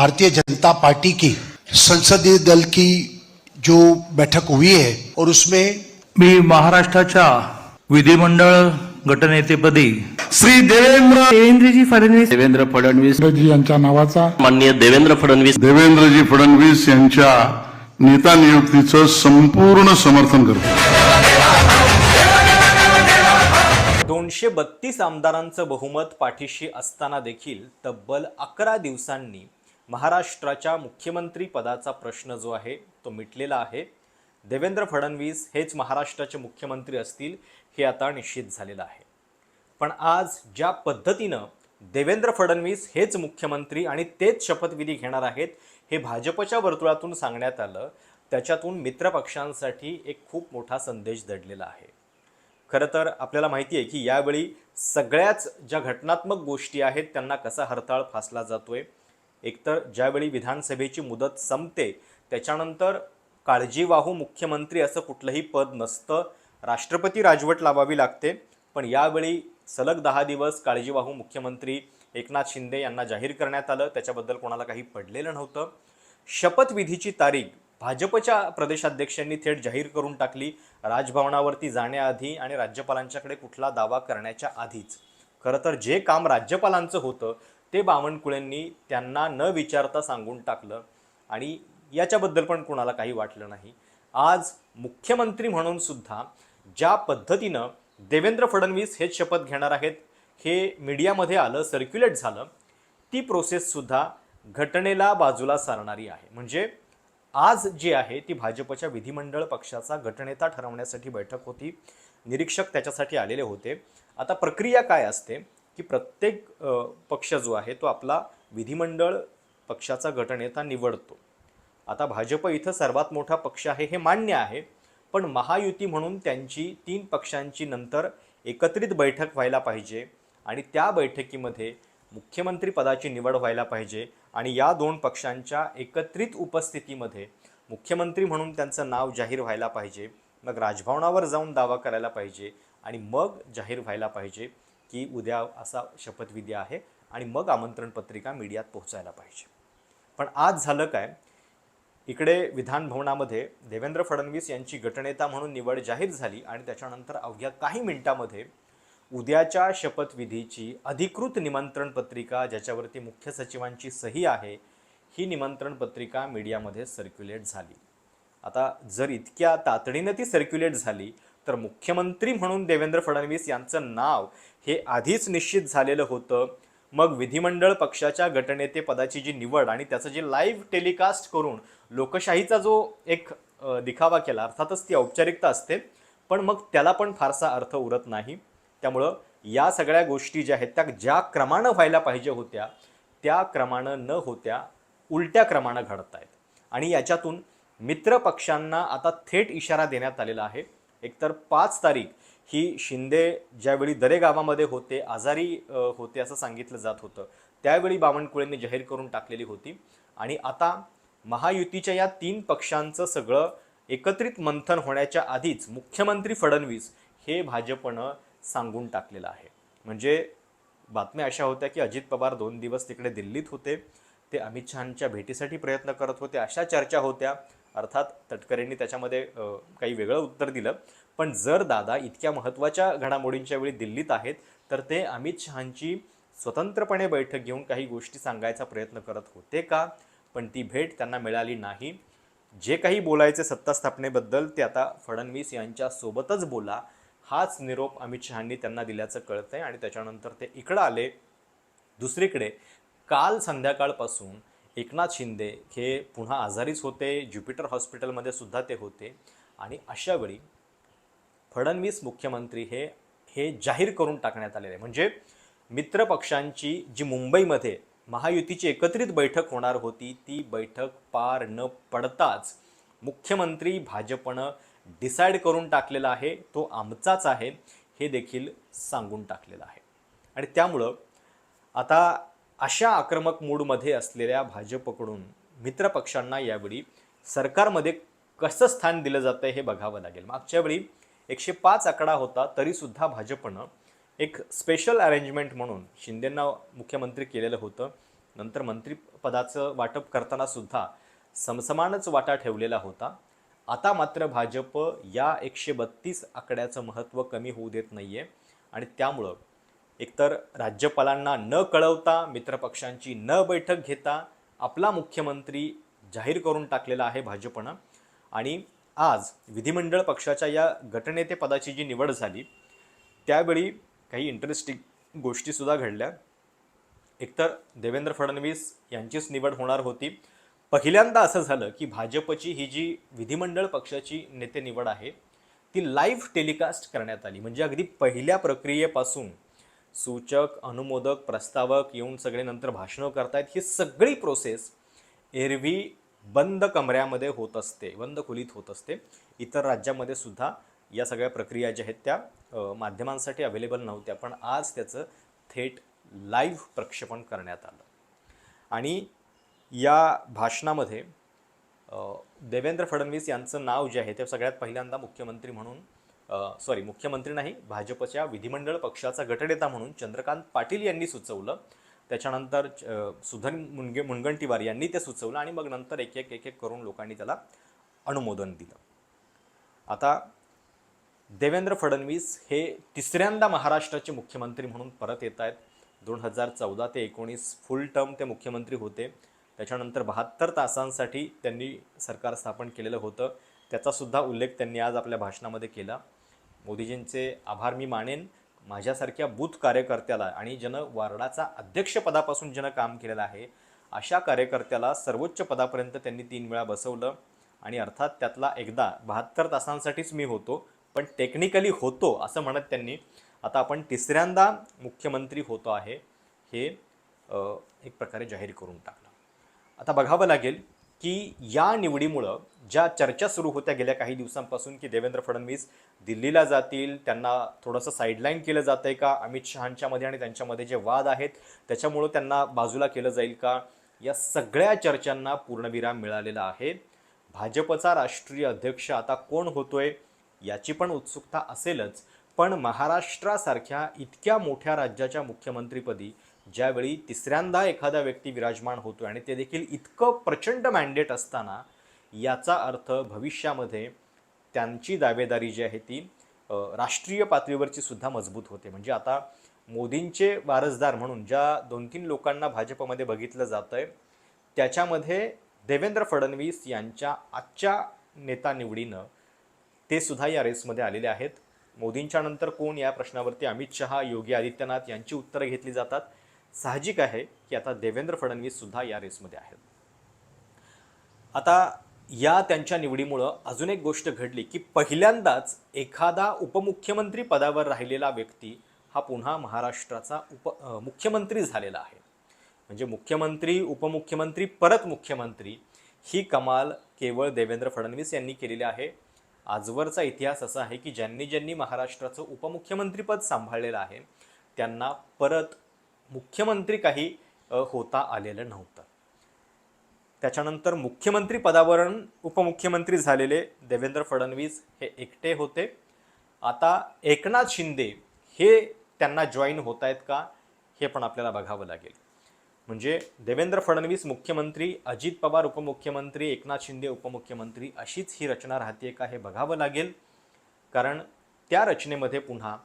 Bharatiya Janata party की संसदीय दल की जो बैठक हुई है और उसमें मी महाराष्ट्राच्या विधिमंडळ गटनेतेपदी श्री देवेंद्र देवेंद्रजी फडणवीस देवेंद्र फडणवीस जी यांच्या नावाचा माननीय देवेंद्र फडणवीस देवेंद्रजी फडणवीस यांच्या नेता नियुक्तीचं संपूर्ण समर्थन करतो. दोनशे बत्तीस आमदारांचं बहुमत पाठीशी असताना देखील तब्बल अकरा दिवसांनी महाराष्ट्राच्या मुख्यमंत्री पदाचा प्रश्न जो आहे तो मिटलेला आहे. देवेंद्र फडणवीस हेच महाराष्ट्राचे मुख्यमंत्री असतील हे आता निश्चित झालेलं आहे. पण आज ज्या पद्धतीनं देवेंद्र फडणवीस हेच मुख्यमंत्री आणि तेच शपथविधी घेणार आहेत हे भाजपच्या वर्तुळातून सांगण्यात आलं त्याच्यातून मित्रपक्षांसाठी एक खूप मोठा संदेश दडलेला आहे. खरं तर आपल्याला माहिती आहे की यावेळी सगळ्याच ज्या घटनात्मक गोष्टी आहेत त्यांना कसा हरताळ फासला जातोय एकतर ज्यावेळी विधानसभेची मुदत संपते त्याच्यानंतर काळजीवाहू मुख्यमंत्री असं कुठलंही पद नसतं. राष्ट्रपती राजवट लावावी लागते. पण यावेळी सलग दहा दिवस काळजीवाहू मुख्यमंत्री एकनाथ शिंदे यांना जाहीर करण्यात आलं. त्याच्याबद्दल कोणाला काही पडलेलं नव्हतं. शपथविधीची तारीख भाजपच्या प्रदेशाध्यक्षांनी थेट जाहीर करून टाकली. राजभवनावरती जाण्याआधी आणि राज्यपालांच्याकडे कुठला दावा करण्याच्या आधीच. खरं तर जे काम राज्यपालांचं होतं ते बावनकुळ्यांनी त्यांना न विचारता सांगून टाकलं आणि याच्याबद्दल पण कोणाला काही वाटलं नाही. आज मुख्यमंत्री म्हणून सुद्धा ज्या पद्धतीनं देवेंद्र फडणवीस हेच शपथ घेणार आहेत हे मीडियामध्ये आलं सर्क्युलेट झालं ती प्रोसेससुद्धा घटनेला बाजूला सारणारी आहे. म्हणजे आज जी आहे ती भाजपच्या विधिमंडळ पक्षाचा गटनेता ठरवण्यासाठी बैठक होती. निरीक्षक त्याच्यासाठी आलेले होते. आता प्रक्रिया काय असते? की प्रत्येक पक्ष जो आहे तो आपला विधिमंडळ पक्षाचा गटनेता निवडतो. आता भाजप इथं सर्वात मोठा पक्ष आहे हे मान्य आहे पण महायुती म्हणून त्यांची तीन पक्षांची नंतर एकत्रित बैठक व्हायला पाहिजे आणि त्या बैठकीमध्ये मुख्यमंत्री पदाची निवड व्हायला पाहिजे आणि या दोन पक्षांच्या एकत्रित उपस्थितीमध्ये मुख्यमंत्री म्हणून त्यांचं नाव जाहीर व्हायला पाहिजे मग राजभवनावर जाऊन दावा करायला पाहिजे आणि मग जाहीर व्हायला पाहिजे. की उद्या असा शपथविधी आहे आणि मग आमंत्रण पत्रिका मीडियात पोहोचायला पाहिजे. पण आज झालं काय? इकडे विधान भवनामध्ये देवेंद्र फडणवीस यांची गटनेता म्हणून निवड जाहीर झाली आणि त्याच्यानंतर अवघ्या काही मिनिटामध्ये उद्याच्या शपथविधीची अधिकृत निमंत्रण पत्रिका ज्याच्यावरती मुख्य सचिवांची सही आहे ही निमंत्रण पत्रिका मीडियामध्ये सर्क्युलेट झाली. आता जर इतक्या तातडीनं ती सर्क्युलेट झाली तर मुख्यमंत्री म्हणून देवेंद्र फडणवीस यांचं नाव हे आधीच निश्चित झालेलं होतं. मग विधिमंडळ पक्षाच्या गटनेते पदाची जी निवड आणि त्याचं जे लाईव्ह टेलिकास्ट करून लोकशाहीचा जो एक दिखावा केला अर्थातच ती औपचारिकता असते. पण मग त्याला पण फारसा अर्थ उरत नाही. त्यामुळं या सगळ्या गोष्टी ज्या आहेत त्या ज्या क्रमानं व्हायला पाहिजे होत्या त्या क्रमानं न होत्या उलट्या क्रमानं घडत आहेत आणि याच्यातून मित्र पक्षांना आता थेट इशारा देण्यात आलेला आहे. एकतर पाच तारीख ही शिंदे ज्यावेळी दरे गावामध्ये होते आजारी होते असं सांगितलं जात होतं त्यावेळी बावनकुळेंनी जाहीर करून टाकलेली होती. आणि आता महायुतीच्या या तीन पक्षांचं सगळं एकत्रित मंथन होण्याच्या आधीच मुख्यमंत्री फडणवीस हे भाजपनं सांगून टाकलेलं आहे. म्हणजे बातम्या अशा होत्या की अजित पवार दोन दिवस तिकडे दिल्लीत होते. ते अमित शहांच्या भेटीसाठी प्रयत्न करत होते अशा चर्चा होत्या. अर्थात तटकरेंनी त्याच्यामध्ये काही वेगळं उत्तर दिलं. पण जर दादा इतक्या महत्त्वाच्या घडामोडींच्या वेळी दिल्लीत आहेत तर ते अमित शहांची स्वतंत्रपणे बैठक घेऊन काही गोष्टी सांगायचा प्रयत्न करत होते का? पण ती भेट त्यांना मिळाली नाही. जे काही बोलायचे सत्ता स्थापनेबद्दल ते आता फडणवीस यांच्यासोबतच बोला. हाच निरोप अमित शहांनी त्यांना दिल्याचं कळतंय आणि त्याच्यानंतर ते इकडं आले. दुसरीकडे काल संध्याकाळपासून एकनाथ शिंदे हे पुन्हा आजारीच होते ज्युपिटर हॉस्पिटलमध्ये सुद्धा ते होते. आणि अशावेळी फडणवीस मुख्यमंत्री हे हे जाहीर करून टाकण्यात आलेले. आहे म्हणजे मित्र पक्षांची जी मुंबईमध्ये महायुतीची एकत्रित बैठक होणार होती ती बैठक पार न पडताच मुख्यमंत्री भाजपनं डिसाईड करून टाकलेला आहे. तो आमचाच आहे हे देखील सांगून टाकलेलं आहे. आणि त्यामुळं आता अशा आक्रमक मूडमध्ये असलेल्या भाजपकडून मित्रपक्षांना यावेळी सरकारमध्ये कसं स्थान दिलं जातं हे बघावं लागेल. मागच्या वेळी एकशे पाच आकडा होता तरीसुद्धा भाजपनं एक स्पेशल अरेंजमेंट म्हणून शिंदेंना मुख्यमंत्री केलेलं होतं. नंतर मंत्रिपदाचं वाटप करताना सुद्धा समसमानच वाटा ठेवलेला होता. आता मात्र भाजप या एकशे बत्तीस आकड्याचं महत्त्व कमी होऊ देत नाही आहे आणि त्यामुळं एकतर राज्यपालांना न कळवता मित्रपक्षांची न बैठक घेता आपला मुख्यमंत्री जाहीर करून टाकलेला आहे भाजपनं. आणि आज विधिमंडळ पक्षाच्या या गटनेतेपदाची जी निवड झाली त्यावेळी काही इंटरेस्टिंग गोष्टीसुद्धा घडल्या. एकतर देवेंद्र फडणवीस यांचीच निवड होणार होती. पहिल्यांदा असं झालं की भाजपची ही जी विधिमंडळ पक्षाची नेते निवड आहे ती लाईव्ह टेलिकास्ट करण्यात आली. म्हणजे अगदी पहिल्या प्रक्रियेपासून सूचक अनुमोदक प्रस्तावक येऊन सगळे नंतर भाषणं करतायत. ही सगळी प्रोसेस एरवी बंद कमऱ्यामध्ये होत असते बंद खोलीत होत असते. इतर राज्यामध्ये सुद्धा या सगळ्या प्रक्रिया ज्या आहेत त्या माध्यमांसाठी अवेलेबल नव्हत्या पण आज त्याचं थेट लाईव्ह प्रक्षेपण करण्यात आलं. आणि या भाषणामध्ये देवेंद्र फडणवीस यांचं नाव जे आहे ते सगळ्यात पहिल्यांदा मुख्यमंत्री म्हणून सॉरी मुख्यमंत्री नाही भाजपच्या विधिमंडळ पक्षाचा गटनेता म्हणून चंद्रकांत पाटील यांनी सुचवलं. त्याच्यानंतर सुधन मुनगे मुनगंटीवार यांनी ते सुचवलं आणि मग नंतर एक एक एक एक करून लोकांनी त्याला अनुमोदन दिलं. आता देवेंद्र फडणवीस हे तिसऱ्यांदा महाराष्ट्राचे मुख्यमंत्री म्हणून परत येत आहेत. दोन हजार चौदा ते एकोणीस फुल टर्म ते मुख्यमंत्री होते. त्याच्यानंतर बहात्तर तासांसाठी त्यांनी सरकार स्थापन केलेलं होतं. त्याचासुद्धा उल्लेख त्यांनी आज आपल्या भाषणामध्ये केला. मोदीजींचे आभार मी मानेन. माझ्यासारख्या बूथ कार्यकर्त्याला आणि ज्यानं वार्डाचा अध्यक्षपदापासून ज्यानं काम केलेलं आहे अशा कार्यकर्त्याला सर्वोच्च पदापर्यंत त्यांनी तीन वेळा बसवलं आणि अर्थात त्यातला एकदा बहात्तर तासांसाठीच मी होतो पण टेक्निकली होतो असं म्हणत त्यांनी. आता आपण तिसऱ्यांदा मुख्यमंत्री होतो आहे हे एक प्रकारे जाहीर करून टाकलं. आता बघावं लागेल की या निवडीमुळं ज्या चर्चा सुरू होत्या गेल्या काही दिवसांपासून की देवेंद्र फडणवीस दिल्लीला जातील त्यांना थोडंसं साईडलाईन केलं जातं आहे का अमित शहांच्यामध्ये आणि त्यांच्यामध्ये जे वाद आहेत त्याच्यामुळं त्यांना बाजूला केलं जाईल का? या सगळ्या चर्चांना पूर्णविराम मिळालेला आहे. भाजपचा राष्ट्रीय अध्यक्ष आता कोण होतोय याची पण उत्सुकता असेलच. पण महाराष्ट्रासारख्या इतक्या मोठ्या राज्याच्या मुख्यमंत्रीपदी ज्यावेळी तिसऱ्यांदा एखादा व्यक्ती विराजमान होतो आणि ते देखील इतकं प्रचंड मॅन्डेट असताना याचा अर्थ भविष्यामध्ये त्यांची दावेदारी जी आहे ती राष्ट्रीय पातळीवरची सुद्धा मजबूत होते. म्हणजे आता मोदींचे वारसदार म्हणून ज्या दोन तीन लोकांना भाजपमध्ये बघितलं जातं आहे त्याच्यामध्ये देवेंद्र फडणवीस यांच्या आजच्या नेता निवडीनं ते सुद्धा या रेसमध्ये आलेले आहेत. मोदींच्या नंतर कोण? या प्रश्नावरती अमित शहा योगी आदित्यनाथ यांची उत्तरं घेतली जातात. साहजिक आहे की आता देवेंद्र फडणवीससुद्धा या रेसमध्ये आहेत. आता या त्यांच्या निवडीमुळं अजून एक गोष्ट घडली की पहिल्यांदाच एखादा उपमुख्यमंत्री पदावर राहिलेला व्यक्ती हा पुन्हा महाराष्ट्राचा उप मुख्यमंत्री झालेला आहे. म्हणजे मुख्यमंत्री उपमुख्यमंत्री परत मुख्यमंत्री ही कमाल केवळ देवेंद्र फडणवीस यांनी केलेली आहे. आजवरचा इतिहास असा आहे की ज्यांनी ज्यांनी महाराष्ट्राचं उपमुख्यमंत्रीपद सांभाळलेलं आहे त्यांना परत मुख्यमंत्री काही होता आलेलं नव्हतं. त्याच्यानंतर मुख्यमंत्री पदावरून उपमुख्यमंत्री झालेले देवेंद्र फडणवीस हे एकटे होते. आता एकनाथ शिंदे हे त्यांना जॉईन होत आहेत का हे पण आपल्याला बघावं लागेल. म्हणजे देवेंद्र फडणवीस मुख्यमंत्री अजित पवार उपमुख्यमंत्री एकनाथ शिंदे उपमुख्यमंत्री अशीच ही रचना राहते का हे बघावं लागेल. कारण त्या रचनेमध्ये पुन्हा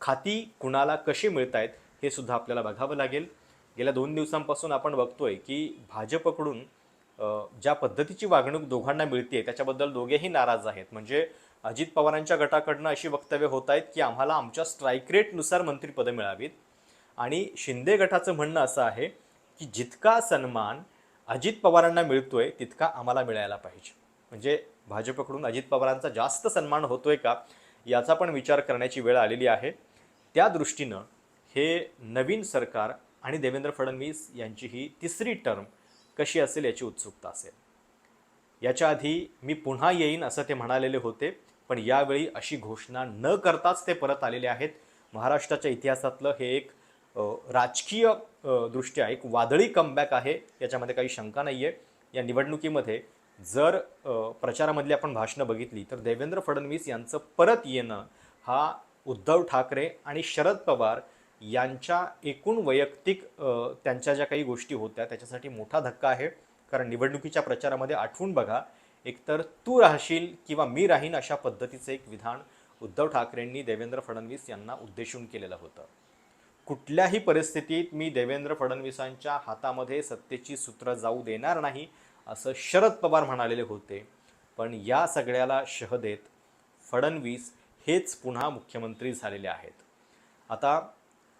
खाती कुणाला कशी मिळत आहेत हे सुद्धा आपल्याला बघावं लागेल. गेल्या दोन दिवसांपासून आपण बघतोय की भाजपकडून ज्या पद्धतीची वागणूक दोघांना मिळते त्याच्याबद्दल दोघेही नाराज आहेत. म्हणजे अजित पवारांच्या गटाकडनं अशी वक्तव्य होत आहेत की आम्हाला आमच्या स्ट्राईक रेटनुसार मंत्रिपदं मिळावीत. आणि शिंदे गटाचं म्हणणं असं आहे की जितका सन्मान अजित पवारांना मिळतोय तितका आम्हाला मिळायला पाहिजे. म्हणजे भाजपकडून अजित पवारांचा जास्त सन्मान होतोय का याचा पण विचार करण्याची वेळ आलेली आहे. त्या दृष्टीनं हे नवीन सरकार आणि देवेंद्र फडणवीस यांची ही तिसरी टर्म कशी असेल याची उत्सुकता असेल. याच्या आधी मी पुन्हा येईन असं ते म्हणालेले होते पण यावेळी अशी घोषणा न करताच ते परत आलेले आहेत. महाराष्ट्राच्या इतिहासातलं हे एक राजकीय दृष्ट्या एक वादळी कमबॅक आहे याच्यामध्ये काही शंका नाही आहे या निवडणुकीमध्ये जर प्रचारामधली आपण भाषणं बघितली तर देवेंद्र फडणवीस यांचं परत येणं हा उद्धव ठाकरे आणि शरद पवार यांच्या एकूण वैयक्तिक त्यांच्या ज्या काही गोष्टी होत्या त्याच्यासाठी मोठा धक्का आहे. कारण निवडणुकीच्या प्रचारामध्ये आठवून बघा एकतर तू राहशील किंवा मी राहीन अशा पद्धतीचं एक विधान उद्धव ठाकरेंनी देवेंद्र फडणवीस यांना उद्देशून केलेलं होतं. कुठल्याही परिस्थितीत मी देवेंद्र फडणवीसांच्या हातामध्ये सत्तेची सूत्र जाऊ देणार नाही असं शरद पवार म्हणालेले होते. पण या सगळ्याला शह देत फडणवीस हेच पुन्हा मुख्यमंत्री झालेले आहेत. आता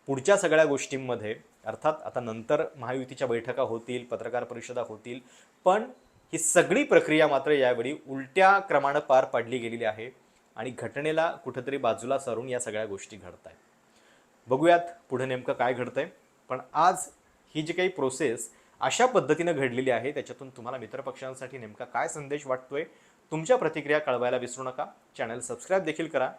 पुढच्या सगळ्या गोष्टींमध्ये अर्थात आता नंतर महायुतीच्या बैठका होतील पत्रकार परिषदा होतील पण ही सगळी प्रक्रिया मात्र यावेळी उलट्या क्रमानं पार पाडली गेलेली आहे आणि घटनेला कुठेतरी बाजूला सारून या सगळ्या गोष्टी घडत आहेत बघूयात पुढे नेमकं काय घडतंय पण आज ही जी काही प्रोसेस अशा पद्धतीनं घडलेली आहे त्याच्यातून तुम्हाला मित्रपक्षांसाठी नेमका काय संदेश वाटतोय तुमच्या प्रतिक्रिया कळवायला विसरू नका. चॅनल सबस्क्राईब देखील करा.